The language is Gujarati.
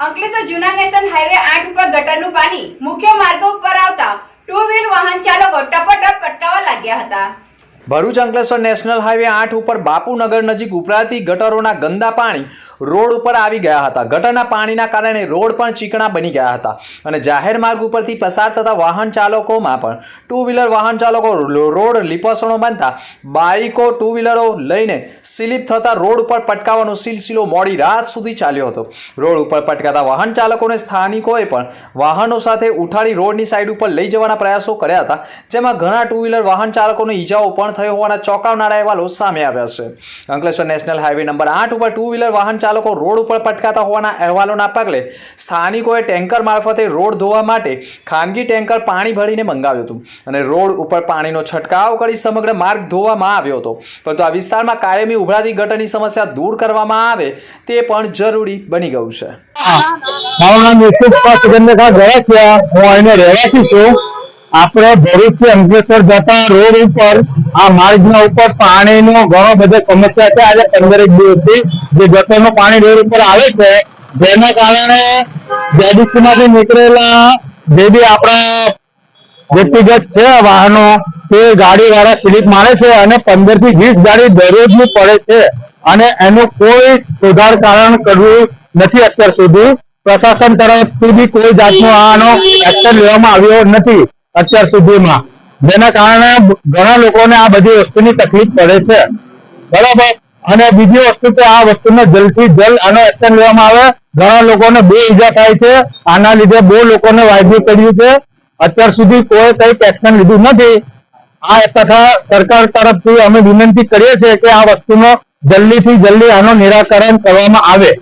અંકલેશ્વર જૂના નેશનલ હાઈવે આઠ ઉપર ગટરનું પાણી મુખ્ય માર્ગો ઉપર આવતા ટુ વ્હીલ વાહન ચાલકો ટપટપ પટકાવા લાગ્યા હતા. ભરૂચ અંકલેશ્વર નેશનલ હાઈવે આઠ ઉપર બાપુનગર નજીક ઉપરાતી ગટરોના ગંદા પાણી રોડ ઉપર આવી ગયા હતા. ગટરના પાણીના કારણે રોડ પણ ચીકણા બની ગયા હતા અને જાહેર માર્ગ ઉપરથી પસાર થતા વાહન ચાલકોમાં પણ ટુ વ્હીલર વાહન ચાલકો રોડ લીપસણો બાંધતા બાઇકો ટુ વ્હીલરો લઈને સ્લીપ થતા રોડ ઉપર પટકાવવાનો સિલસિલો મોડી રાત સુધી ચાલ્યો હતો. રોડ ઉપર પટકાતા વાહન ચાલકોને સ્થાનિકોએ પણ વાહનો સાથે ઉઠાડી રોડની સાઈડ ઉપર લઈ જવાના પ્રયાસો કર્યા હતા, જેમાં ઘણા ટુ વ્હીલર વાહન ચાલકોને ઈજાઓ પણ થઈ હોવાના ચોંકાવનારા અહેવાલો સામે આવ્યા છે. અંકલેશ્વર નેશનલ હાઈવે નંબર આઠ ઉપર ટુ વ્હીલર વાહન ચાલકો રોડ ઉપર પટકાતા હોવાના અહેવાલોના પગલે સ્થાનિકોએ ટેન્કર મારફતે રોડ ધોવા માટે ખાનગી ટેન્કર પાણી ભરીને મંગાવ્યું હતું અને રોડ ઉપર પાણીનો છંટકાવ કરી સમગ્ર માર્ગ ધોવામાં આવ્યો હતો. પરંતુ આ વિસ્તારમાં કાયમી ઉભરાતી ગટરની સમસ્યા દૂર કરવામાં આવે તે પણ જરૂરી બની ગયું છે. મારું નામ યુસુફ સિકંદર ગળસિયા હું અહીંનો રહેવાસી છું. આપણે ભરૂચથી અંકલેશ્વર જતા રોડ ઉપર, આ માર્ગના ઉપર પાણીનો ઘણો બધો સમસ્યા છે. આજે પંદરેક દિવસથી જે ગટરનું પાણી રોડ ઉપર આવે છે, જેના કારણે જેડીસી માંથી નીકળેલા જે બી આપણા વ્યક્તિગત છે વાહનો, તે ગાડી વાળા સ્લીપ મારે છે અને પંદરથી વીસ ગાડી દરરોજની પડે છે. અને એનું કોઈ સુધાર કારણ કરવું નથી અત્યાર સુધી. પ્રશાસન તરફથી બી કોઈ જાતનો આનો એક્શન લેવામાં આવ્યો નથી. અત્યાર સુધીમાં. જેના કારણે ઘણા લોકોને આ બધી વસ્તુની તકલીફ પડે છે. બરાબર? અને બીજી વસ્તુ કે આ વસ્તુને જલ્દથી જલ્દ આનો એક્શન લેવામાં આવે. ઘણા લોકોને બે ઈજા થાય છે. આના લીધે બહુ લોકોને વાયદું કર્યું છે. અત્યાર સુધી કોઈ કંઈક એક્શન લીધું નથી. આ તથા સરકાર તરફથી અમે વિનંતી કરીએ છીએ કે આ વસ્તુનો જલ્દીથી જલ્દી આનો નિરાકરણ કરવામાં આવે.